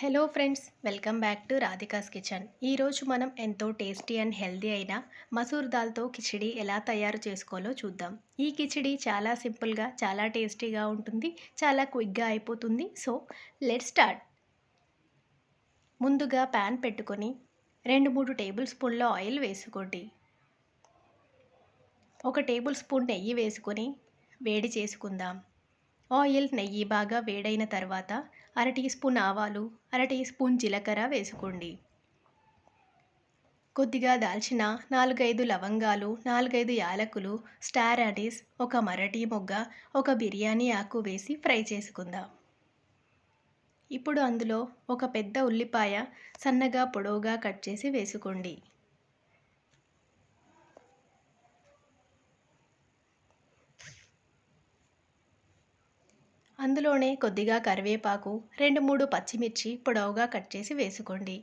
Hello friends welcome back to Radhika's kitchen ఈరోజు మనం ఎంతో టేస్టీ అండ్ హెల్దీ అయిన మసూర్ దాల్తో కిచిడి ఎలా తయారు చేసుకోవాలో చూద్దాం. ఈ కిచిడి చాలా సింపుల్గా చాలా టేస్టీగా ఉంటుంది చాలా క్విక్గా అయిపోతుంది. సో లెట్ స్టార్ట్ ముందుగా ప్యాన్ పెట్టుకొని రెండు మూడు టేబుల్ స్పూన్ల ఆయిల్ వేసుకోండి. ఒక టేబుల్ స్పూన్ నెయ్యి వేసుకొని వేడి చేసుకుందాం. ఆయిల్ నెయ్యి బాగా వేడైన తర్వాత అర టీ స్పూన్ ఆవాలు అర టీ స్పూన్ జీలకర్ర వేసుకోండి. కొద్దిగా దాల్చిన నాలుగైదు లవంగాలు నాలుగైదు యాలకులు స్టార్ అడిస్ ఒక మరటి మొగ్గ ఒక బిర్యానీ ఆకు వేసి ఫ్రై చేసుకుందాం. ఇప్పుడు అందులో ఒక పెద్ద ఉల్లిపాయ సన్నగా పొడవుగా కట్ చేసి వేసుకోండి. అందులోనే కొద్దిగా కరివేపాకు రెండు మూడు పచ్చిమిర్చి పొడవుగా కట్ చేసి వేసుకోండి.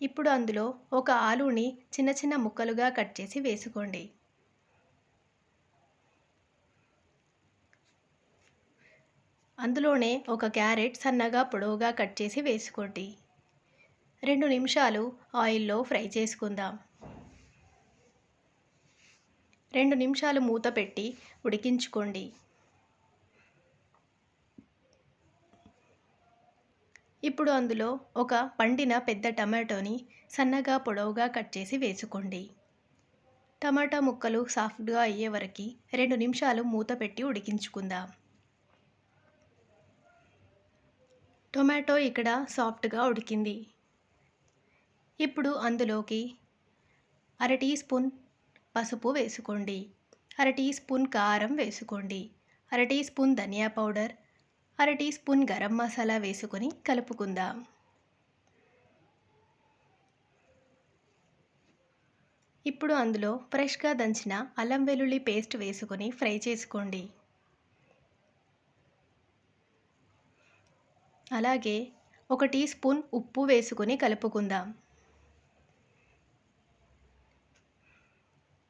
ఇప్పుడు అందులో ఒక ఆలుని చిన్న చిన్న ముక్కలుగా కట్ చేసి వేసుకోండి. అందులోనే ఒక క్యారెట్ సన్నగా పొడవుగా కట్ చేసి వేసుకోండి. రెండు నిమిషాలు ఆయిల్లో ఫ్రై చేసుకుందాం. రెండు నిమిషాలు మూత పెట్టి ఉడికించుకోండి. ఇప్పుడు అందులో ఒక పండిన పెద్ద టమాటోని సన్నగా పొడవుగా కట్ చేసి వేసుకోండి. టమాటా ముక్కలు సాఫ్ట్గా అయ్యే వరకు రెండు నిమిషాలు మూత పెట్టి ఉడికించుకుందాం. టొమాటో ఇక్కడ సాఫ్ట్గా ఉడికింది. ఇప్పుడు అందులోకి అర టీ స్పూన్ పసుపు వేసుకోండి. అర టీ స్పూన్ కారం వేసుకోండి. అర టీ స్పూన్ ధనియా పౌడర్ అర టీ స్పూన్ గరం మసాలా వేసుకొని కలుపుకుందాం. ఇప్పుడు అందులో ఫ్రెష్గా దంచిన అల్లం వెల్లుల్లి పేస్ట్ వేసుకొని ఫ్రై చేసుకోండి. అలాగే ఒక టీ స్పూన్ ఉప్పు వేసుకొని కలుపుకుందాం.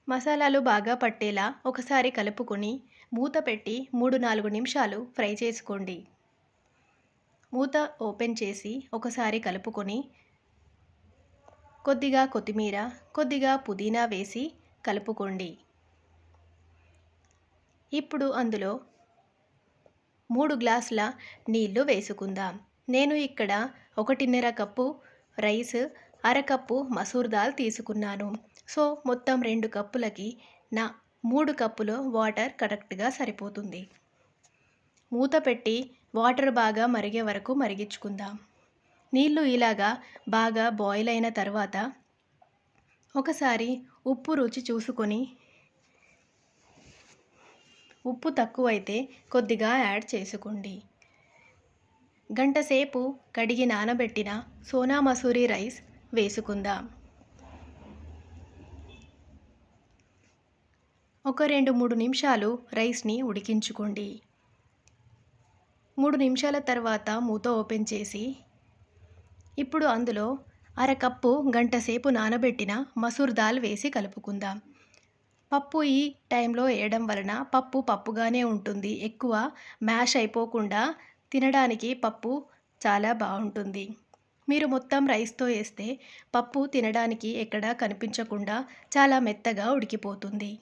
మసాలాలు బాగా పట్టేలా ఒకసారి కలుపుకొని మూత పెట్టి మూడు నాలుగు నిమిషాలు ఫ్రై చేసుకోండి. మూత ఓపెన్ చేసి ఒకసారి కలుపుకొని కొద్దిగా కొత్తిమీర కొద్దిగా పుదీనా వేసి కలుపుకోండి. ఇప్పుడు అందులో మూడు గ్లాసుల నీళ్ళు వేసుకుందాం. నేను ఇక్కడ ఒకటిన్నర కప్పు రైస్ అరకప్పు మసూర్ దాల్ తీసుకున్నాను. సో మొత్తం రెండు కప్పులకి నా మూడు కప్పులు వాటర్ కరెక్ట్గా సరిపోతుంది. మూత పెట్టి వాటర్ బాగా మరిగే వరకు మరిగించుకుందాం. నీళ్ళు ఇలాగా బాగా బాయిల్ అయిన తర్వాత ఒకసారి ఉప్పు రుచి చూసుకొని ఉప్పు తక్కువైతే కొద్దిగా యాడ్ చేసుకోండి. గంటసేపు కడిగి నానబెట్టిన సోనా మసూరి రైస్ వేసుకుందాం. ఒక రెండు మూడు నిమిషాలు రైస్ని ఉడికించుకోండి. మూడు నిమిషాల తర్వాత మూత ఓపెన్ చేసి ఇప్పుడు అందులో అరకప్పు గంట సేపు నానబెట్టిన మసూర్ దాల్ వేసి కలుపుకుందాం. పప్పు ఈ టైంలో వేయడం వలన పప్పు పప్పుగానే ఉంటుంది. ఎక్కువ మ్యాష్ అయిపోకుండా తినడానికి పప్పు చాలా బాగుంటుంది. మీరు మొత్తం రైస్తో వేస్తే పప్పు తినడానికి ఎక్కడా కనిపించకుండా చాలా మెత్తగా ఉడికిపోతుంది.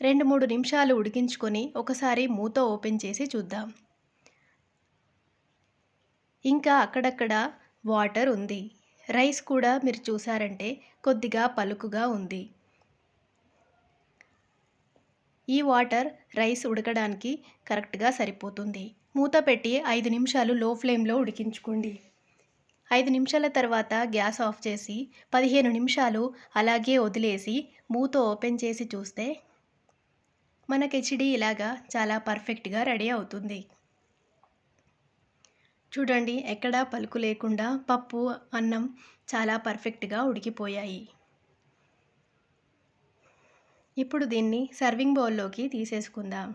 రెండు మూడు నిమిషాలు ఉడికించుకొని ఒకసారి మూత ఓపెన్ చేసి చూద్దాం. ఇంకా అక్కడక్కడ వాటర్ ఉంది. రైస్ కూడా మీరు చూసారంటే కొద్దిగా పలుకుగా ఉంది. ఈ వాటర్ రైస్ ఉడకడానికి కరెక్ట్గా సరిపోతుంది. మూత పెట్టి ఐదు నిమిషాలు లో ఫ్లేమ్లో ఉడికించుకోండి. ఐదు నిమిషాల తర్వాత గ్యాస్ ఆఫ్ చేసి పదిహేను నిమిషాలు అలాగే వదిలేసి మూత ఓపెన్ చేసి చూస్తే మన కిచిడి ఇలాగా చాలా పర్ఫెక్ట్గా రెడీ అవుతుంది. చూడండి ఎక్కడా పలుకు లేకుండా పప్పు అన్నం చాలా పర్ఫెక్ట్గా ఉడికిపోయాయి. ఇప్పుడు దీన్ని సర్వింగ్ బౌల్లోకి తీసేసుకుందాం.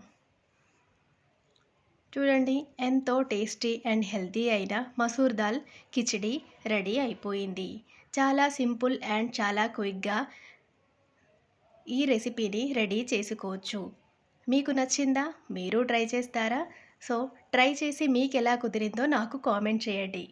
చూడండి ఎంతో టేస్టీ అండ్ హెల్తీ అయిన మసూర్ దాల్ కిచిడి రెడీ అయిపోయింది. చాలా సింపుల్ అండ్ చాలా క్విక్గా ఈ రెసిపీని రెడీ చేసుకోవచ్చు. మీకు నచ్చిందా? మీరు ట్రై చేస్తారా? సో ట్రై చేసి మీకు ఎలా కుదిరిందో నాకు కామెంట్ చేయండి.